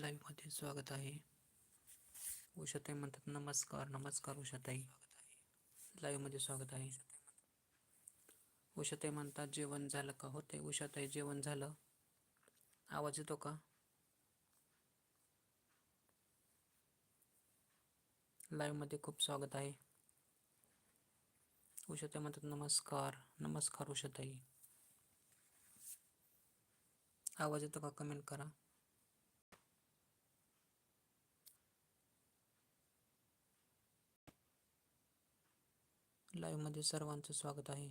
लाईव्हमध्ये स्वागत आहे. उषाताई म्हणतात नमस्कार नमस्कार उषाताई. लाईव्हमध्ये स्वागत आहे. उषाताई म्हणतात जेवण झालं का? होते. उषाताई जेवण झालं. आवाज येतो का? लाईव्हमध्ये खूप स्वागत आहे. उषाताई म्हणतात नमस्कार नमस्कार उषाताई. आवाज येतो का? कमेंट करा. लाईव्हमध्ये सर्वांचं स्वागत आहे.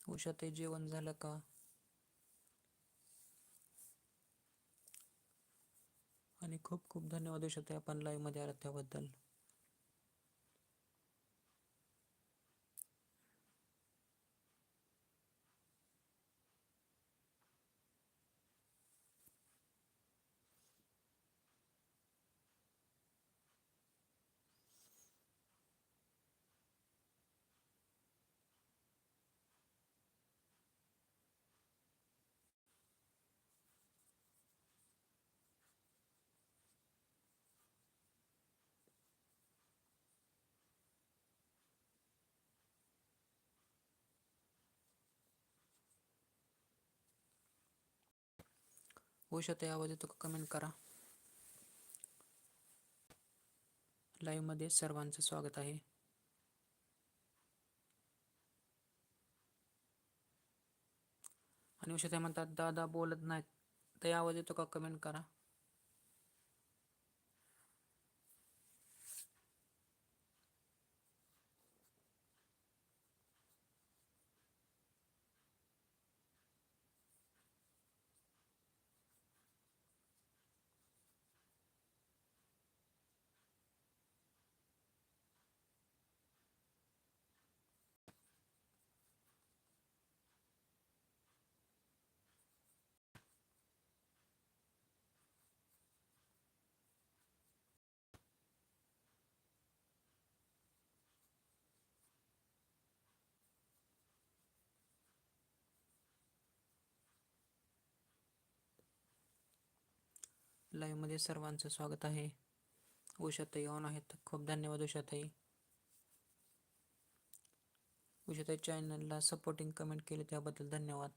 उषाताई जेवण झालं का? आणि खूप खूप धन्यवाद उषाताई आपण लाईव्हमध्ये आला त्याबद्दल. उषाताई आवाज येतो का कमेंट करा. लाईव्हमध्ये सर्वांचं स्वागत आहे. आणि उषाताई म्हणतात दादा बोलत नाहीत. ते आवाज येतो का कमेंट करा. लाईव्हमध्ये सर्वांचं स्वागत आहे. उषाताई ऑन आहेत. खूप धन्यवाद उषाताई. उषाताई चॅनलला सपोर्टिंग कमेंट केले त्याबद्दल धन्यवाद.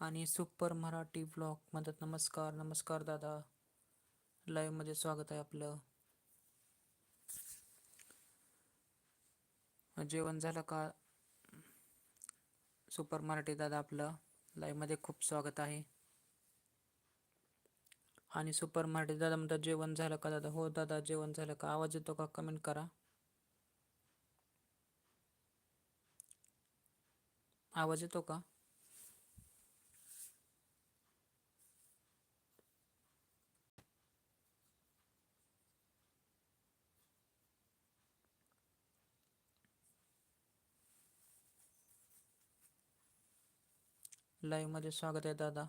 आणि सुपर मराठी ब्लॉग म्हणतात नमस्कार नमस्कार दादा. लाईव्हमध्ये स्वागत आहे आपलं. जेवण झालं का? सुपर मराठी दादा आपलं. लाईव्हमध्ये खूप स्वागत आहे. आणि सुपर मराठी दादा म्हणतात जेवण झालं का दादा? हो दादा जेवण झालं का? आवाज येतो का? कमेंट करा. आवाज येतो का? लाईव्हमध्ये स्वागत आहे दादा.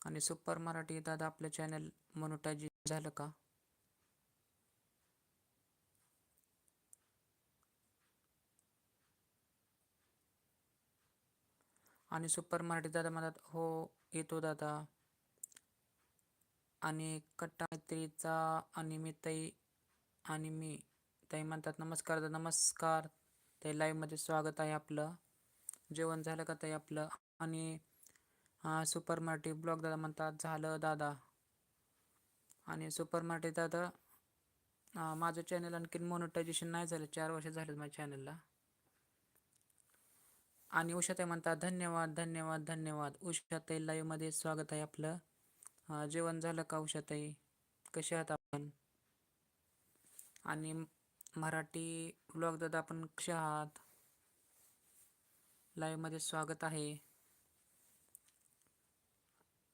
आणि सुपर मराठी दादा आपलं चॅनल मोनोटायझेशन झालं का? आणि सुपर मराठी दादा म्हणतात हो येतो दादा. आणि कट्टा मैत्रीचा आणि मी ताई आणि मी ताई म्हणतात नमस्कार दादा नमस्कार. ताई लाईव्हमध्ये स्वागत आहे आपलं. जेवण झालं का ताई आपलं? आणि सुपर मराठी ब्लॉग दादा म्हणतात झालं दादा. आणि सुपर मराठी दादा माझं चॅनल आणखीन मोनिटायझेशन नाही झालं. चार वर्ष झालं माझ्या चॅनलला आणि उषाताई म्हणतात धन्यवाद धन्यवाद धन्यवाद. उषाताई लाईव्हमध्ये स्वागत आहे आपलं. जेवण झालं का उषाताई कसे आहात आपण? आणि मराठी ब्लॉग दादा आपण कसे आहात? लाईव्हमध्ये स्वागत आहे.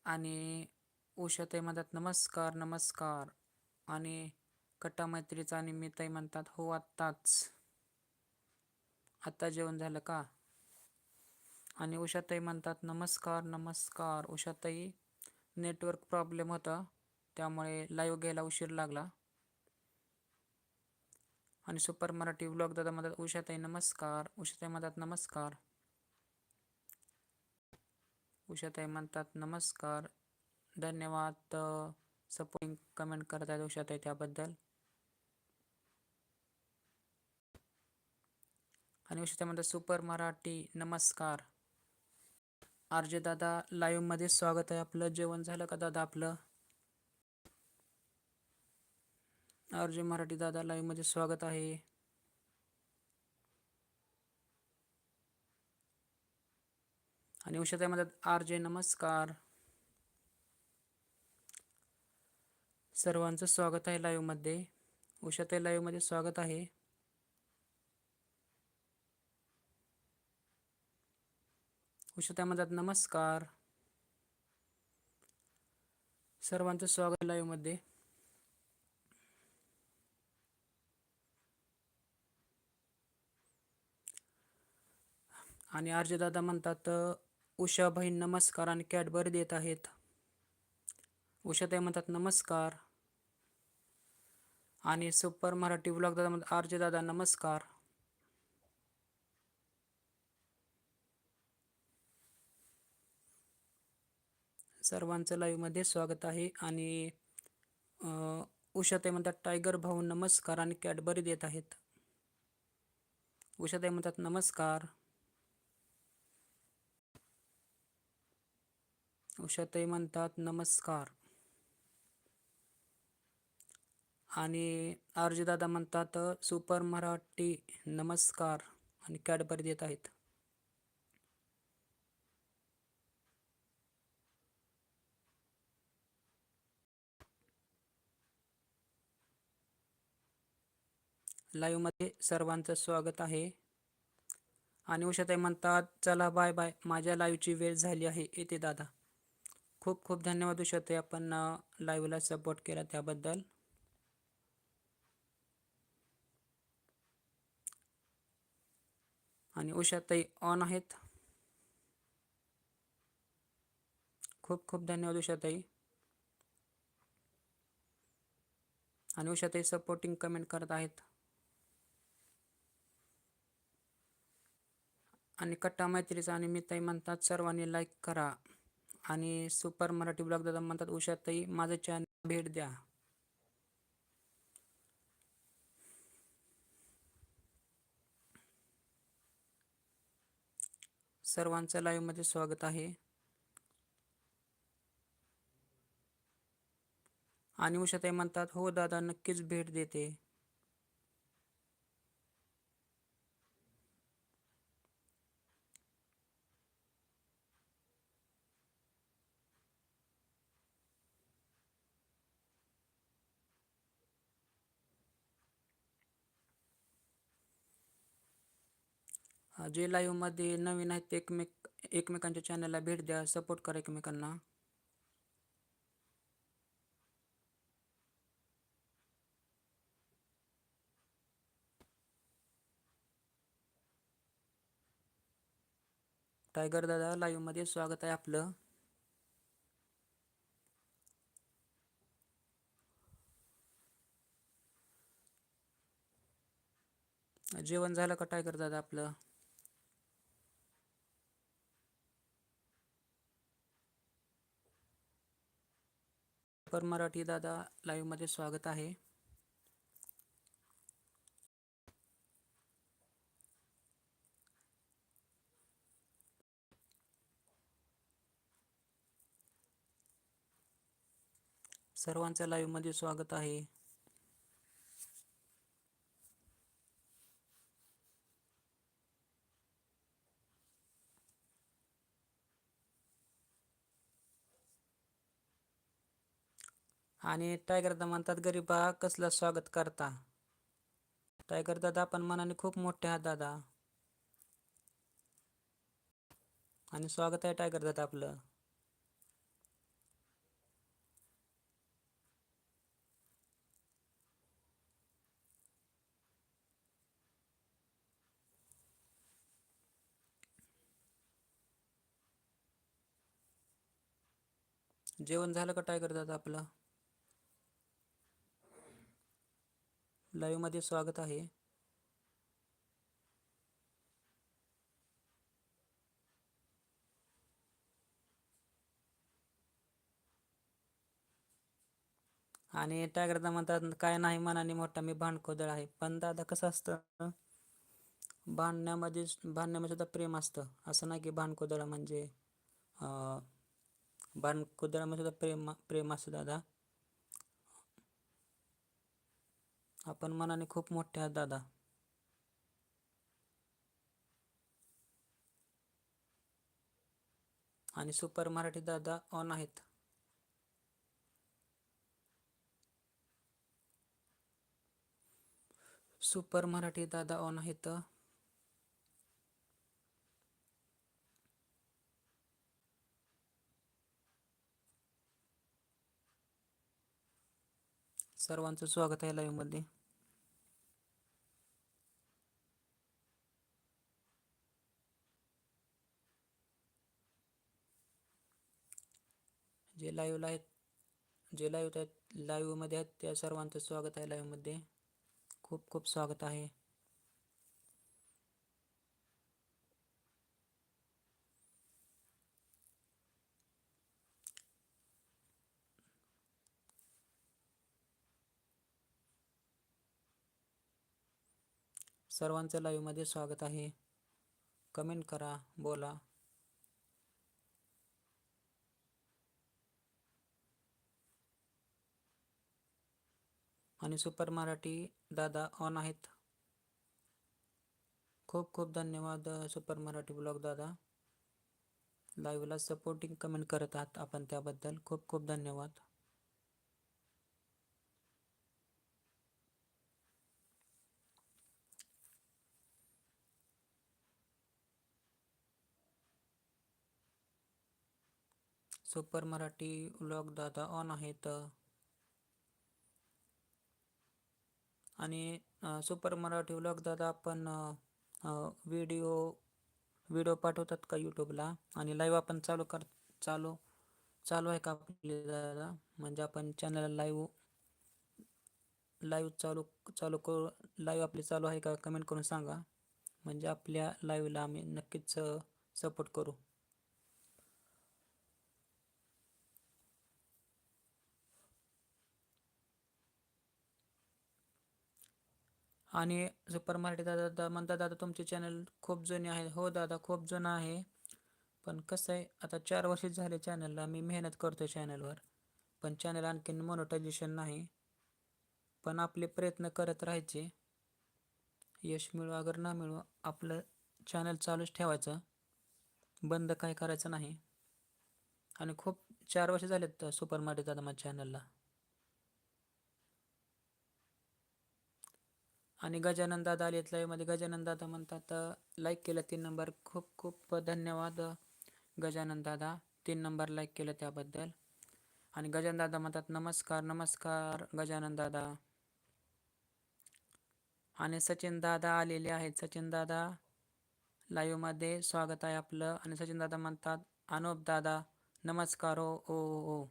आणि उषाताई म्हणतात नमस्कार नमस्कार. आणि कट्टा मैत्रीचा आणि मी ताई म्हणतात हो आत्ताच. आत्ता जेवण झालं का? आणि उषाताई म्हणतात नमस्कार नमस्कार. उषाताई नेटवर्क प्रॉब्लेम होता त्यामुळे लाईव्ह घ्यायला उशीर लागला. आणि सुपर मराठी ब्लॉग दादा म्हणतात उषाताई नमस्कार. उषाताई म्हणतात नमस्कार. उषाताई म्हणतात नमस्कार. धन्यवाद सपोर्टिंग कमेंट करत आहेत उषाताई त्याबद्दल. आणि उषाताई म्हणतात सुपर मराठी नमस्कार. आरजे दादा लाईव्हमध्ये स्वागत आहे आपलं. जेवण झालं का दादा आपलं? आरजे मराठी दादा लाईव्हमध्ये स्वागत आहे. आणि उषाताई म्हणतात आर जे नमस्कार. सर्वांचं स्वागत आहे लाईव्हमध्ये उषाताई लाईव्हमध्ये स्वागत आहे. उषाताई म्हणतात नमस्कार. सर्वांचं स्वागत लाईव्हमध्ये आणि आरजे दादा म्हणतात उषा बहीण नमस्कार आणि कॅडबरी देत आहेत. उषाताई म्हणतात नमस्कार. आणि सुपर मराठी ब्लॉग दादा म्हणतात आरजे दादा नमस्कार. सर्वांचं लाईव्हमध्ये स्वागत आहे आणि उषाताई म्हणतात टायगर भाऊ नमस्कार आणि कॅडबरी देत आहेत. उषाताई म्हणतात नमस्कार. उषाताई म्हणतात नमस्कार. आणि आर्जदादा दादा म्हणतात सुपर मराठी नमस्कार. आणि कॅडबरी देत आहेत. लाईव्हमध्ये सर्वांचं स्वागत आहे. आणि उषाताई म्हणतात चला बाय बाय. माझ्या लाईव्हची वेळ झाली आहे. येते दादा. खूप खूप धन्यवाद उषाताई आपण लाईव्हला सपोर्ट केला त्याबद्दल. आणि उषाताई ऑन आहेत. खूप खूप धन्यवाद उषाताई आणि उषाताई सपोर्टिंग कमेंट करत आहेत. आणि कट्टा मैत्रीचा आणि मिताई म्हणतात सर्वांनी लाईक करा. आणि सुपर मराठी ब्लॉग दादा म्हणतात उषाताई माझं चॅनल भेट द्या. सर्वांचं लाईव्हमध्ये स्वागत आहे. आणि उषाताई म्हणतात हो दादा नक्कीच भेट देते. जे लाईव्हमध्ये नवीन आहेत ते एकमेक एकमेकांच्या चॅनलला भेट द्या सपोर्ट करा एकमेकांना. टायगर दादा लाईव्हमध्ये स्वागत आहे आपलं. जेवण झालं का टायगर दादा आपलं? पर मराठी दादा लाईव्हमध्ये स्वागत आहे. सर्वांचं लाईव्हमध्ये स्वागत आहे. आणि टायगर दादा म्हणतात गरीबा कसलं स्वागत करता? टायगर दादा पण मनाने खूप मोठे आहात दादा. आणि स्वागत आहे टायगर दादा आपलं. जेवण झालं का टायगर दादा आपलं? लाईव्हमध्ये स्वागत आहे. आणि टायगर दादा म्हणतात काय नाही मनाने मोठा मी भांडखोदळ आहे. पण दादा कसं असतं? भांडण्यामध्ये भांडण्यामध्ये सुद्धा प्रेम असतं. असं नाही की भांडकोदळ म्हणजे भांडखोदळामध्ये सुद्धा प्रेम प्रेम असतं दादा. आपण मनाने खूप मोठे आहात दादा. आणि सुपर मराठी दादा ऑन आहेत. सुपर मराठी दादा ऑन आहेत. सर्वांचं स्वागत आहे लाईव्ह जे लाईव्हला आहेत जे लाईव्ह आहेत लाईव्हमध्ये आहेत त्या सर्वांचं स्वागत आहे लाईव्हमध्ये खूप खूप स्वागत आहे. सर्वांचं लाईव्हमध्ये स्वागत आहे. कमेंट करा बोला. आणि सुपर मराठी दादा ऑन आहेत. खूप खूप धन्यवाद सुपर मराठी ब्लॉग दादा. लाईव्हला सपोर्टिंग कमेंट करत आहात आपण त्याबद्दल. खूप खूप धन्यवाद. सुपर मराठी ब्लॉग दादा ऑन आहेत. आणि सुपर मराठी व्लॉग दादा आपण व्हिडिओ व्हिडिओ पाठवतात का यूट्यूबला आणि लाईव्ह आपण चालू कर चालू चालू आहे का आपले दादा? म्हणजे आपण चॅनल लाईव्ह लाईव्ह चालू चालू करू लाईव्ह आपली चालू आहे का? कमेंट करून सांगा. म्हणजे आपल्या लाईव्हला आम्ही नक्कीच सपोर्ट करू. आणि सुपर मराठी दादा म्हणतात दादा तुमचे चॅनल खूप जुने आहे हो दादा खूप जुनं आहे. पण कसं आहे आता चार वर्ष झाले चॅनलला मी मेहनत करतो चॅनलवर पण चॅनल आणखीन मोनोटायझेशन नाही. पण आपले प्रयत्न करत राहायचे. यश मिळू अगर ना मिळू आपलं चॅनल चालूच ठेवायचं. बंद काय करायचं नाही. आणि खूप चार वर्ष झालेत सुपर मार्केट दादा माझ्या चॅनलला आणि गजानन दादा आलेत लाईव्हमध्ये गजानन दादा म्हणतात लाईक केलं तीन नंबर खूप खूप धन्यवाद गजानन दादा तीन नंबर लाईक केलं त्याबद्दल. आणि गजानन दादा म्हणतात नमस्कार नमस्कार गजानन दादा आणि सचिन दादा आलेले आहेत. सचिन दादा लाईव्हमध्ये स्वागत आहे आपलं. आणि सचिन दादा म्हणतात अनुप दादा नमस्कार ओ ओ ओ.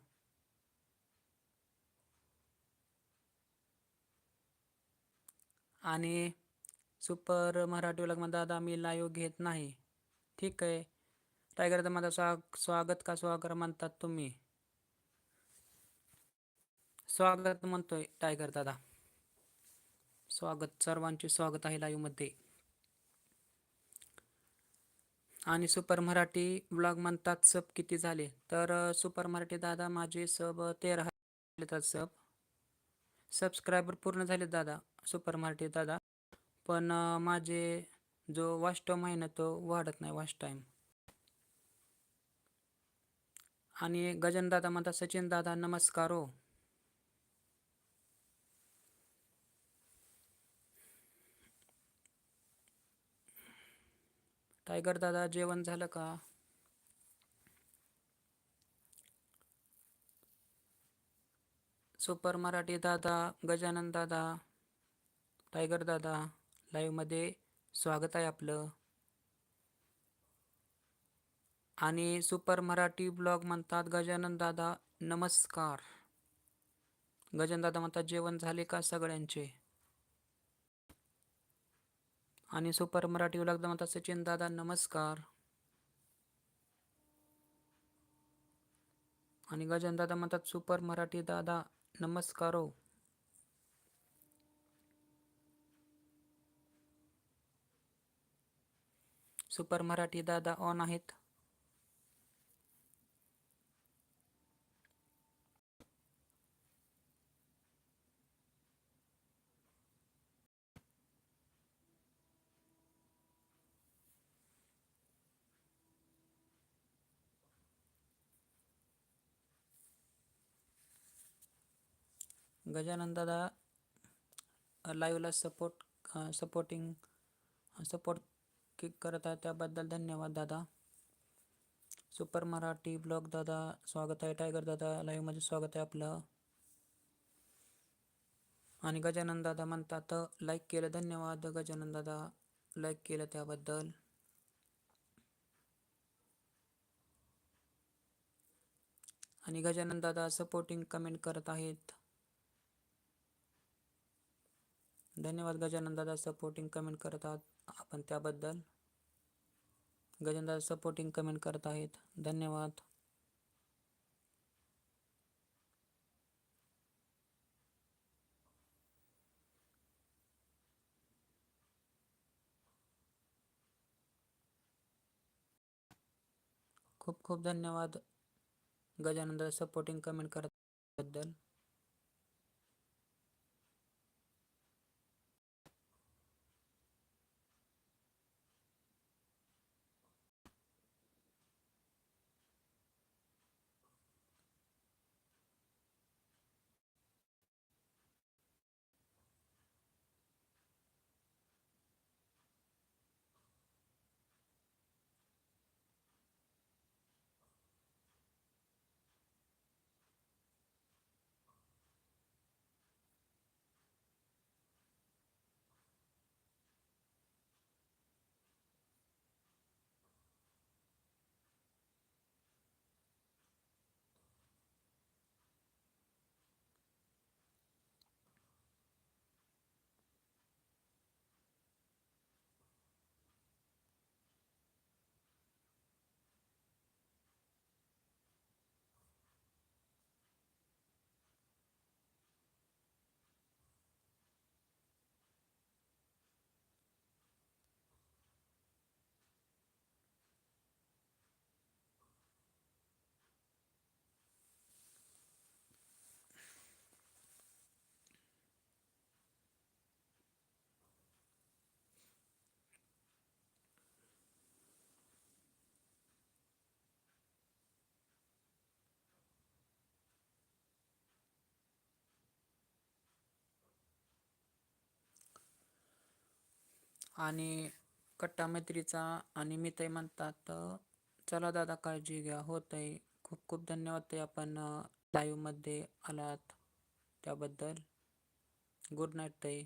आणि सुपर मराठी मध्ये दादा मी लाईव्ह घेत नाही. ठीक आहे. टायगर माझं स्वा स्वागत का स्वागत म्हणतात तुम्ही? स्वागत म्हणतोय टायगर दादा स्वागत सर्वांचे स्वागत आहे लाईव्हमध्ये आणि सुपर मराठी ब्लॉग म्हणतात सब किती झाले? तर सुपर मराठी दादा माझे सब तेरा सब सबस्क्रायबर पूर्ण झाले दादा. सुपर मार्केट दादा. पण माझे जो वॉश टाईम आहे ना तो वाढत नाही वॉश टाईम आणि गजन दादा म्हणतात सचिन दादा नमस्कार हो. टायगर दादा जेवण झालं का? सुपर मराठी दादा गजानन दादा. टायगर दादा लाईव्हमध्ये स्वागत आहे आपलं. आणि सुपर मराठी ब्लॉग म्हणतात गजानन दादा नमस्कार. गजानन दादा म्हणतात जेवण झाले का सगळ्यांचे? आणि सुपर मराठी ब्लॉग म्हणतात सचिन दादा नमस्कार. आणि गजानन दादा म्हणतात सुपर मराठी दादा नमस्कार. हो सुपर मराठी दादा ऑन आहेत. गजानन दादा लाईव्हला सपोर्ट सपोर्टिंग सपोर्ट किक करत आहे. त्याबद्दल धन्यवाद दादा. सुपर मराठी ब्लॉग दादा. स्वागत आहे. टायगर दादा लाईव्हमध्ये स्वागत आहे आपलं. आणि गजानन दादा म्हणतात लाईक केलं धन्यवाद. गजानन दादा लाईक केलं त्याबद्दल. आणि गजानन दादा सपोर्टिंग कमेंट करत आहेत. धन्यवाद गजानन दादा. सपोर्टिंग कमेंट करतात आपण त्याबद्दल. गजानन दादा सपोर्टिंग कमेंट करत आहेत. धन्यवाद. खूप खूप धन्यवाद गजानन दादा सपोर्टिंग कमेंट करत बद्दल. आणि कट्टा मैत्रीचा आणि मी ते म्हणतात चला दादा काळजी घ्या. होत आहे खूप खूप धन्यवाद ते आपण लाईव्हमध्ये आलात त्याबद्दल. गुड नाईट ताई.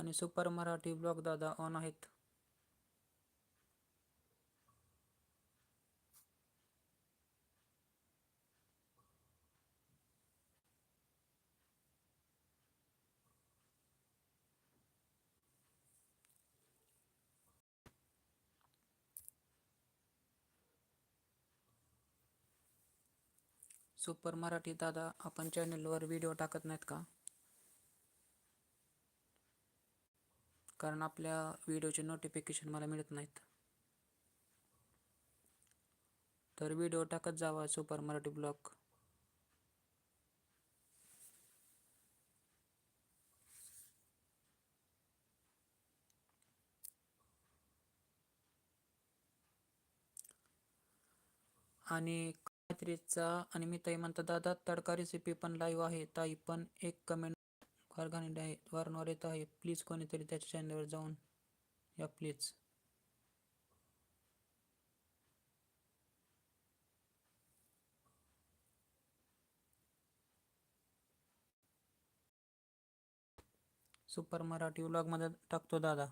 आणि सुपर मराठी ब्लॉग दादा ऑन आहेत. सुपर मराठी दादा आपण चॅनलवर व्हिडिओ टाकत नाहीत का? कारण आपल्या व्हिडिओचे नोटिफिकेशन मला मिळत नाहीत. तर व्हिडिओ टाकत जावा सुपर मराठी ब्लॉग. आणि गायत्रीचा आणि मी ताई म्हणतात दादा तडका रेसिपी पण लाईव्ह आहे. ताई पण एक कमेंट कारखाने घाणेरडी वारंवार येत आहे. प्लीज कोणीतरी त्याच्या चॅनलवर जाऊन या प्लीज सुपर मराठी व्लॉगमध्ये टाकतो दादा.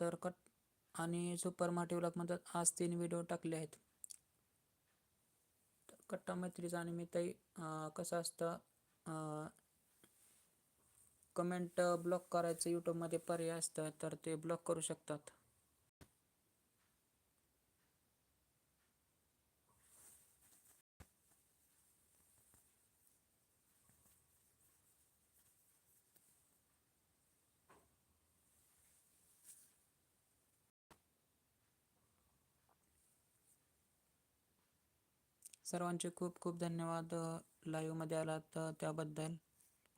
तर कट. आणि सुपर मराठी म्हणतात आज तीन व्हिडिओ टाकले आहेत. तर कट्टा मैत्रीचा आणि मिताई कसं असतं कमेंट ब्लॉक करायचं यूट्यूबमध्ये पर्याय असतं तर ते ब्लॉक करू शकतात. सर्वांचे खूप खूप धन्यवाद लाईव्हमध्ये आलात त्याबद्दल.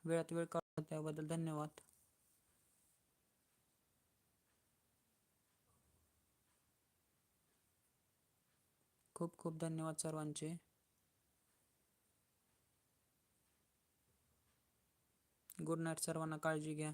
वेळात वेळ काढला त्याबद्दल धन्यवाद. खूप खूप धन्यवाद सर्वांचे. गुड नाईट सर्वांना काळजी घ्या.